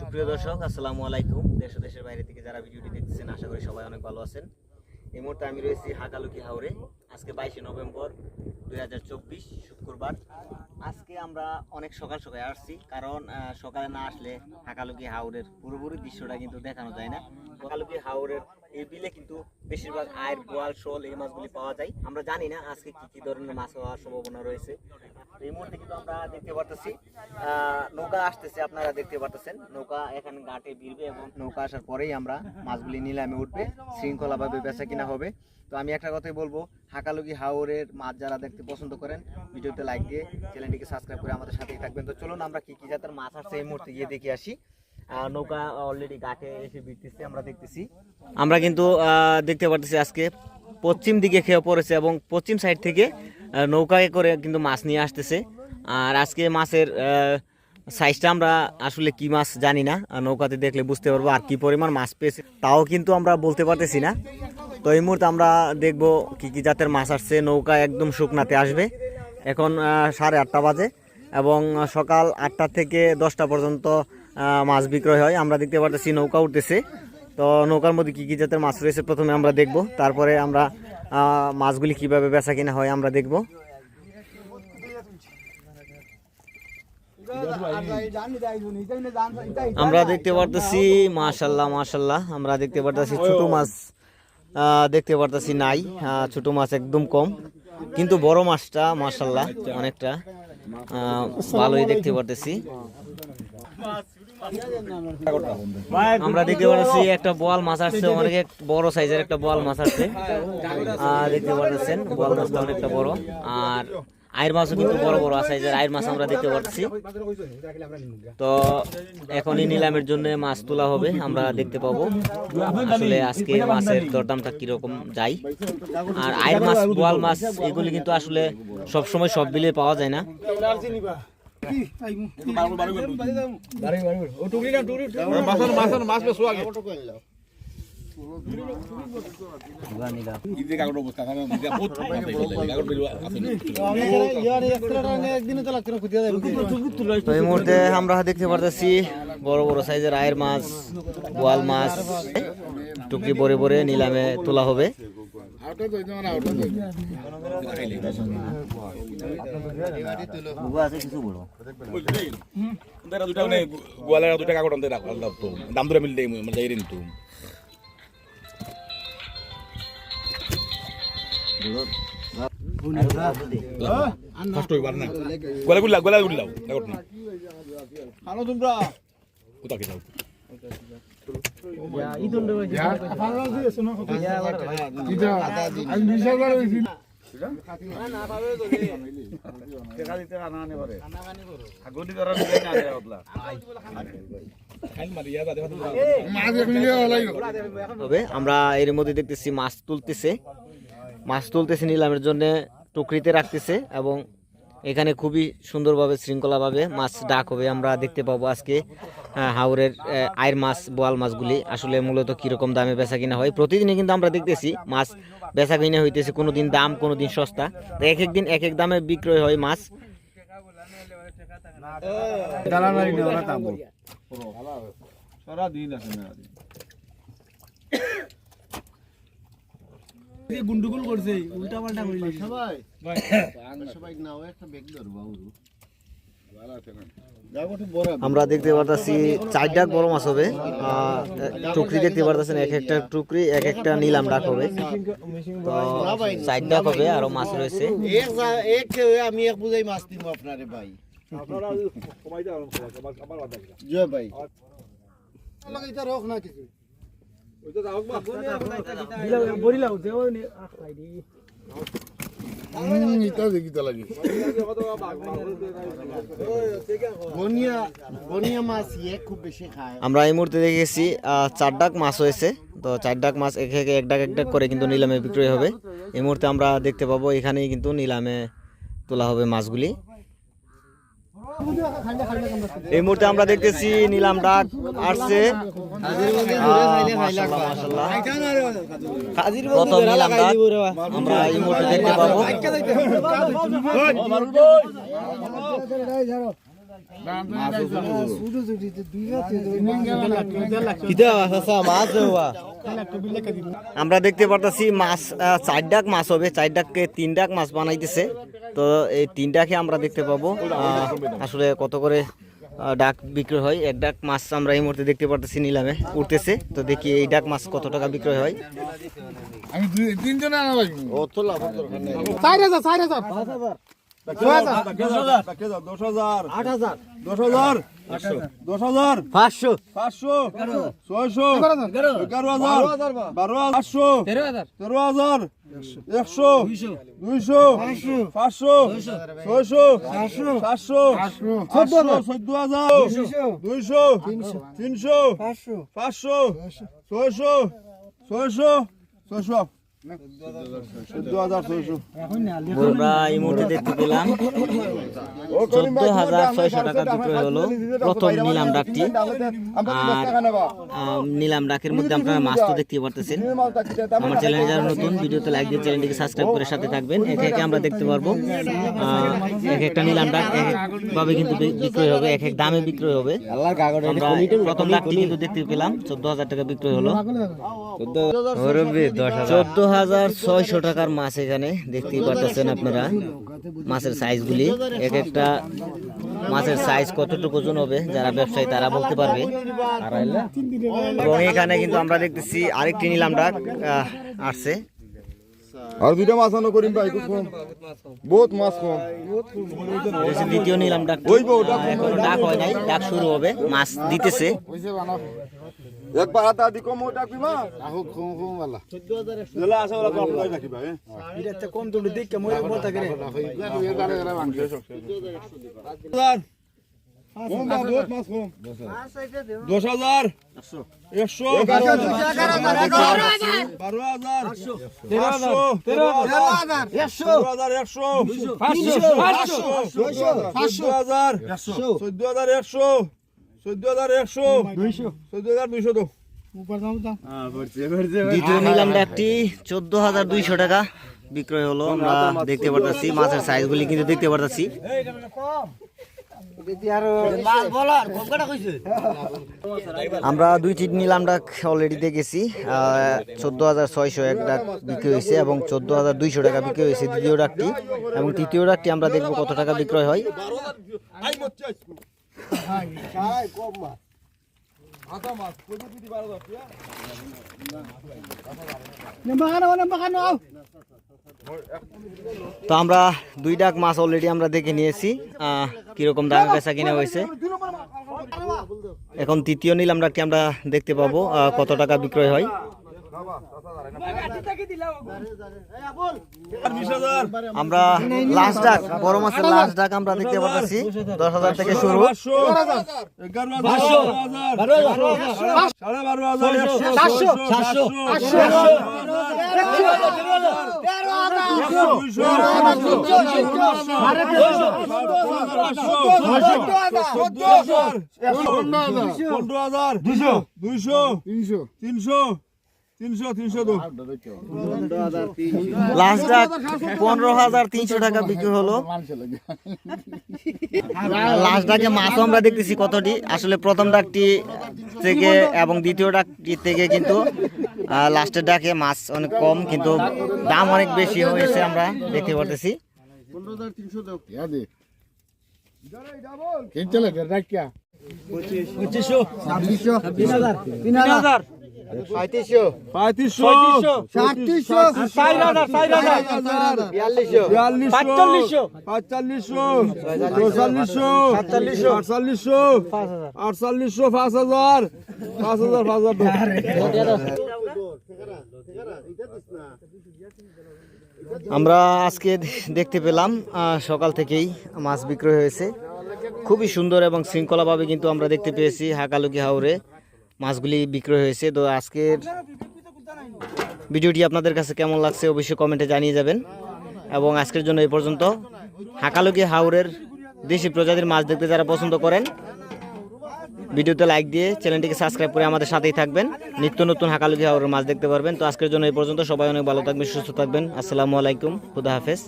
সুপ্রিয় দর্শক, আসসালামু আলাইকুম। দেশ দেশের বাইরে থেকে যারা ভিডিওটি দেখতেছেন, আশা করি সবাই অনেক ভালো আছেন। এই মুহূর্তে আমি রয়েছি হাকালুকি হাওরে। আজকে বাইশে নভেম্বর দুই হাজার চব্বিশ, শুক্রবার। আজকে আমরা অনেক সকাল সকালে আসছি, কারণ সকালে না আসলে হাকালুকি হাওরের পুরোপুরি দৃশ্যটা কিন্তু দেখানো যায় না। হাকালুকি হাওরের এই বিলে কিন্তু বেশিরভাগ আয়ের বোয়াল, শোল এই মাছগুলি পাওয়া যায়। আমরা জানি না আজকে কি কি ধরনের মাছ হওয়ার সম্ভাবনা রয়েছে। এই মুহূর্তে কিন্তু আমরা দেখতে পারতেছি নৌকা আসতেছে, আপনারা দেখতে পারতেছেন। নৌকা এখানে ঘাটে ভিড়বে এবং নৌকা আসার পরেই আমরা মাছগুলি নিলামে উঠবে, শৃঙ্খলাভাবে বেচা কিনা হবে। তো আমি একটা কথাই বলব, হাকালুকি হাওরের মাছ যারা দেখতে পছন্দ করেন, ভিডিওতে লাইক দিয়ে চ্যানেলটিকে সাবস্ক্রাইব করে আমাদের সাথেই থাকবেন। তো চলুন আমরা কি কি জাতের মাছ আসছে এই মুহূর্তে গিয়ে দেখে আসি। নৌকা অলরেডি ঘাটে এসে ভিড়তেছে আমরা দেখতেছি। আমরা কিন্তু দেখতে পারতেছি আজকে পশ্চিম দিকে খেয়ে পড়েছে এবং পশ্চিম সাইড থেকে নৌকায় করে কিন্তু মাছ নিয়ে আসতেছে। আর আজকে মাছের সাইজটা আমরা আসলে কি মাছ জানি না। নৌকাতে দেখলে বুঝতে পারব আর কি পরিমাণ মাছ পেয়েছে। তাও কিন্তু আমরা বলতে পারতেছি না। তো এই মুহূর্তে আমরা দেখব কি কি জাতের মাছ আসছে। নৌকা একদম শুকনাতে আসবে। এখন সাড়ে আটটা বাজে এবং সকাল আটটা থেকে দশটা পর্যন্ত মাছ বিক্রয় হয়। আমরা দেখতে পারতেছি নৌকা উঠতেছে। তো নৌকার মধ্যে কি কি জাতের মাছ রয়েছে প্রথমে আমরা দেখব। তারপরে আমরা মাছগুলি কীভাবে বেচা কিনা হয় আমরা দেখব। আমরা দেখতে পারতেছি মাশাল্লাহ মাশাল্লাহ আমরা দেখতে পারতেছি ছোট মাছ দেখতে পারতেছি নাই। ছোট মাছ একদম কম, কিন্তু বড় মাছটা মাশাল্লাহ অনেকটা ভালোই দেখতে পারতেছি। আমরা দেখতে পাচ্ছি একটা বোয়াল মাছ আসছে অনেক বড় সাইজের একটা বোয়াল মাছ আসছে। আহ, দেখতে পাচ্ছেন বোয়াল মাছটা অনেকটা বড়। আর আয়ের মাছও কিন্তু বড় বড় সাইজের আয়ের মাছ আমরা দেখতে পাচ্ছি। তো এখনই নিলামের জন্য মাছ তোলা হবে আমরা দেখতে পাবো আসলে আজকে মাছের দরদামটা কীরকম যায়। আর আয়ের মাছ বোয়াল মাছ এগুলি কিন্তু আসলে সব সময় সব বিলে পাওয়া যায় না। এই মুহূর্তে আমরা দেখতে পারতেছি বড় বড় সাইজের আয়ের মাছ বোয়াল মাছ। টুকরি ভরে ভরে নিলামে তোলা হবে। দেরা দুটা গোয়ালা দুটা কাগড় আনতে রাখ আল্লাহ তো। দাম ধরে মিলতে মানে যাই রিন তো। কষ্ট হইবার না। গোলা গুলা গোলা গুলা কাগড় না হানো তোমরা কোথা কে যাও আমরা এর মধ্যে দেখতেছি মাছ তুলতেছে। মাছ তুলতেছে নিলামের জন্য টুকরিতে রাখতেছে এবং এখানে খুবই সুন্দরভাবে, শৃঙ্খলাভাবে মাছ ডাক হবে। আমরা দেখতে পাবো আজকে হাওরের আয়ের মাছ, বোয়াল মাছগুলি আসলে মূলত কীরকম দামে বেচা কিনা হয়। প্রতিদিনই কিন্তু আমরা দেখতেছি মাছ বেচা কিনা হইতেছে কোনো দিন দাম কোনো দিন সস্তা এক এক দিন এক এক দামে বিক্রয় হয় মাছ। গুন্ডুগুল করছে উল্টা পাল্টা করিলে সবাই। সবাই নাও একটা বেগ ধরবা আমরা দেখতে পারতাছি চার ডাক বড় মাছ হবে। টুকরি দেখতে পারতেছেন এক একটা টুকরি এক একটা নিলাম ডাক হবে। তো চার ডাক হবে আরও মাছ রয়েছে। আমি এক বুঝাই মাছ দিব আপনারে ভাই। জয় ভাই। আমরা এই মুহূর্তে দেখেছি চার ডাক মাছ হয়েছে। তো চার ডাক মাছ এক এক এক ডাক এক ডাক করে কিন্তু নিলামে বিক্রয় হবে। এই মুহূর্তে আমরা দেখতে পাবো, এখানেই কিন্তু নিলামে তোলা হবে মাছগুলি। এই মুহূর্তে আমরা দেখতেছি নিলাম ডাক আসছে ডাক আমরা এই মুহূর্তে দেখতে পাবো আমরা দেখতে পারতাছি মাছ চার ডাক মাছ হবে চার ডাককে তিন ডাক মাছ বানাইতেছে। তো এই তিন ডাকে আমরা দেখতে পাবো আহ, আসলে কত করে ডাক বিক্রয় হয়। এক ডাক মাছ আমরা এই মুহূর্তে দেখতে পারতেছি নিলামে উঠতেছে। তো দেখি এই ডাক মাছ কত টাকা বিক্রয় হয়। হাজার দশ হাজার। পাঁচশো। পাঁচশো। ছয়শো। এগারো হাজার। বারো হাজার পাঁচশো। তেরো হাজার। একশো। দুইশো। পাঁচশো। ছয়শো। সাতশো। আটশো চোদ্দ হাজার। দুইশো। তিনশো। পাঁচশো। ছয়শো। ছয়শো। ছয়শো। ছয়শো। আমরা এই মুহূর্তে দেখতে পেলাম চোদ্দ হাজার ছয়শো টাকা বিক্রয় হলো প্রথম নিলাম ডাকটি আর আহ, নিলাম ডাকের মধ্যে আপনারা মাছ তো দেখতে পারতেছেন। আমার চ্যানেলে যারা নতুন ভিডিওতে লাইক দিয়ে চ্যানেলটিকে সাবস্ক্রাইব করে সাথে থাকবেন। একে একে আমরা দেখতে পারব। আহ, এক একটা নিলাম ডাক এক কিন্তু বিক্রয় হবে এক এক দামে বিক্রয় হবে। প্রথম ডাকটি কিন্তু দেখতে পেলাম চোদ্দ হাজার টাকা বিক্রয় হলো। চোদ্দ হাজার ছয়শো টাকার মাছ এখানে দেখতেই পারতেছেন আপনারা। মাছের সাইজগুলি এক একটা মাছের সাইজ কতটুকু ওজন হবে যারা ব্যবসায়ী তারা বলতে পারবে। এবং এখানে কিন্তু আমরা দেখতেছি আরেকটি নিলাম ডাক আসছে। আর দুইটা মাছ আনো করিম ভাই কম। বহুত মাছ কম। দ্বিতীয় নিলাম ডাক এখন ডাক হয় নাই ডাক শুরু হবে মাছ দিতেছে। একবার আদি কম ওটা কি মা আহো কম কম वाला জেলা আছে ওরা কম করে রাখিবা হ্যাঁ এটা কম তুমি দেখে মই বলতা করে কম বহুত মাছ কম চোদ্দ হাজার একশো চোদ্দ হাজার একশো। চোদ্দ হাজার দুইশো তো দ্বিতীয় নিলাম ডাকটি চোদ্দ হাজার দুইশো টাকা। বিক্রয় হলো আমরা দেখতে পারতেছি মাছের সাইজগুলি কিন্তু দেখতে পারতেছি। আমরা দুইটি নিলাম ডাক অলরেডি দেখেছি চোদ্দ হাজার ছয়শো এক ডাক বিক্রি হয়েছে এবং চোদ্দ হাজার দুইশো টাকা বিক্রি হয়েছে দ্বিতীয় ডাকটি। এবং তৃতীয় ডাকটি আমরা দেখব কত টাকা বিক্রয় হয়। তো আমরা দুই ডাক মাছ অলরেডি আমরা দেখে নিয়েছি কীরকম দামে বেচা কিনা হয়েছে। এখন তৃতীয় নিলাম ডাকটি আমরা দেখতে পাবো কত টাকা বিক্রয় হয়। আমরা লাস্ট ডাক বড় মাছের লাস্ট ডাক আমরা দেখতে পাচ্ছি দশ হাজার থেকে শুরু দুইশো তিনশো পনেরো হাজার তিনশো টাকা বিক্রি হলো। লাস্ট ডাকে মাছও আমরা দেখতেছি কতটি। আসলে প্রথম ডাকটি থেকে এবং দ্বিতীয় ডাকটি থেকে কিন্তু লাস্টের ডাকে মাছ অনেক কম কিন্তু দাম অনেক বেশি হয়েছে আমরা দেখতে পারতেছি। পঁয়ত্রিশশো। সাতত্রিশশো চার হাজার চার হাজার বিয়াল্লিশশো। পাঁচচল্লিশশো। পাঁচচল্লিশশো। চৌচল্লিশশো সাতচল্লিশশো। আটচল্লিশশো আটচল্লিশশো পাঁচ হাজার। পাঁচ হাজার পাঁচ হাজার আমরা আজকে দেখতে পেলাম সকাল থেকেই মাছ বিক্রয় হয়েছে। খুবই সুন্দর এবং শৃঙ্খলাভাবে কিন্তু আমরা দেখতে পেয়েছি হাকালুকি হাওরে। মাছগুলি বিক্রয় হয়েছে। তো আজকের ভিডিওটি আপনাদের কাছে কেমন লাগছে অবশ্যই কমেন্টে জানিয়ে যাবেন। এবং আজকের জন্য এই পর্যন্ত। হাকালুকি হাওরের দেশি প্রজাতির মাছ দেখতে যারা পছন্দ করেন, ভিডিওতে লাইক দিয়ে চ্যানেলটিকে সাবস্ক্রাইব করে আমাদের সাথেই থাকবেন। নিত্য নতুন হাকালুকি হাওরের মাছ দেখতে পারবেন। তো আজকের জন্য এই পর্যন্ত সবাই অনেক ভালো থাকবেন, সুস্থ থাকবেন। আসসালামু আলাইকুম, খুদা হাফেজ।